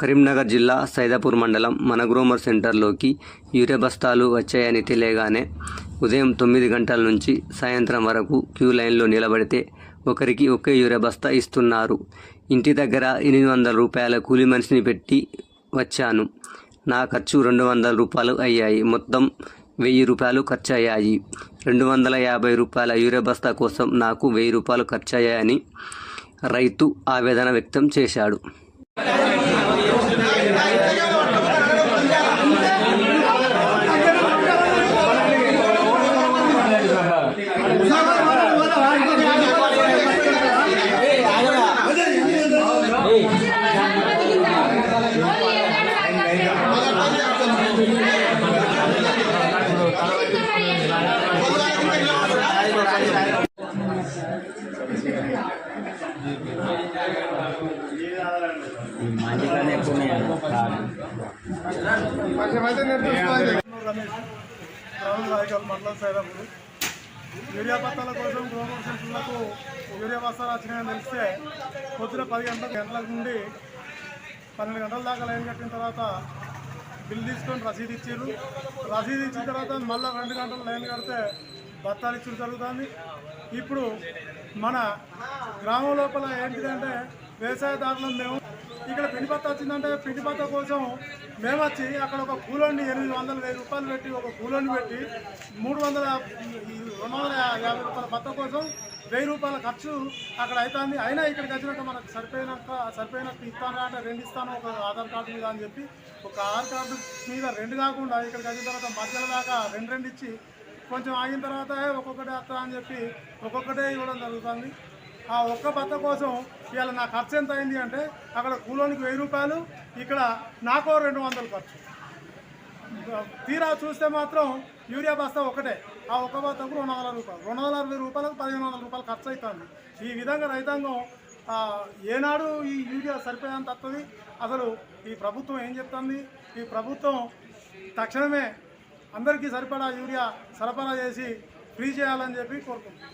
కరీంనగర్ జిల్లా సైదాపూర్ మండలం మనగ్రోమర్ సెంటర్లోకి యూరియా బస్తాలు వచ్చాయని తెలియగానే ఉదయం తొమ్మిది గంటల నుంచి సాయంత్రం వరకు క్యూ లైన్లో నిలబడితే ఒకరికి ఒకే యూరియా బస్తా ఇస్తున్నారు. ఇంటి దగ్గర ఎనిమిది వందల రూపాయల కూలి మనిషిని పెట్టి వచ్చాను. నా ఖర్చు రెండు వందల రూపాయలు అయ్యాయి. మొత్తం వెయ్యి రూపాయలు ఖర్చు అయ్యాయి రెండు వందల యాభై రూపాయల యూరియా బస్తా కోసం నాకు వెయ్యి రూపాయలు ఖర్చు అయ్యాయని రైతు ఆవేదన వ్యక్తం చేశాడు. మండలం సైదాపురు యూరియా బస్తాల కోసం గవర్నమెంట్ సెంటర్లకు యూరియా బస్తాలు వచ్చినాయని తెలిస్తే పొద్దున పది గంటల గంటల నుండి పన్నెండు గంటల దాకా లైన్ కట్టిన తర్వాత బిల్ తీసుకొని రసీదు ఇచ్చారు రసీదు ఇచ్చిన తర్వాత మళ్ళీ రెండు గంటలు లైన్ కడితే బత్తాలు ఇచ్చిన జరుగుతుంది ఇప్పుడు మన గ్రామం లోపల ఏంటిదంటే వ్యవసాయదారులు మేము. ఇక్కడ పిండి బత్త వచ్చిందంటే పిండి బత్త కోసం మేము వచ్చి అక్కడ ఒక కూలోని ఎనిమిది వందల వెయ్యి రూపాయలు పెట్టి ఒక కూలోని పెట్టి మూడు వందల రెండు వందల యాభై రూపాయల పత్త కోసం వెయ్యి రూపాయల ఖర్చు అక్కడ అవుతుంది అయినా ఇక్కడికి వచ్చినాక మనకు సరిపోయినాక సరిపోయినాక ఇస్తాను అంటే రెండు ఇస్తాను ఒక ఆధార్ కార్డు మీద అని చెప్పి ఒక ఆధార్ కార్డు మీద రెండు కాకుండా ఇక్కడికి వచ్చిన తర్వాత మధ్యలో దాకా రెండు రెండు ఇచ్చి కొంచెం ఆగిన తర్వాత ఒక్కొక్కటే వస్తా అని చెప్పి ఒక్కొక్కటే ఇవ్వడం జరుగుతుంది. ఆ ఒక్క బత్త కోసం ఇవాళ నా ఖర్చు ఎంత అయింది అంటే అక్కడ కూలోనికి వెయ్యి రూపాయలు ఇక్కడ నాకో రెండు వందలు ఖర్చు. తీరా చూస్తే మాత్రం యూరియా బస్తా ఒకటే ఆ ఒక్క బస్తాకు రెండు వందల రూపాయలు రెండు వందల అరవై రూపాయలకు పదిహేను వందల రూపాయలు ఖర్చు అవుతుంది ఈ విధంగా రైతాంగం ఏనాడు ఈ యూరియా సరిపోయేంత వస్తుంది అసలు ఈ ప్రభుత్వం ఏం చెప్తుంది? ఈ ప్రభుత్వం తక్షణమే అందరికీ సరిపడా యూరియా సరఫరా చేసి ఫ్రీ చేయాలని చెప్పి కోరుకుంటున్నాం.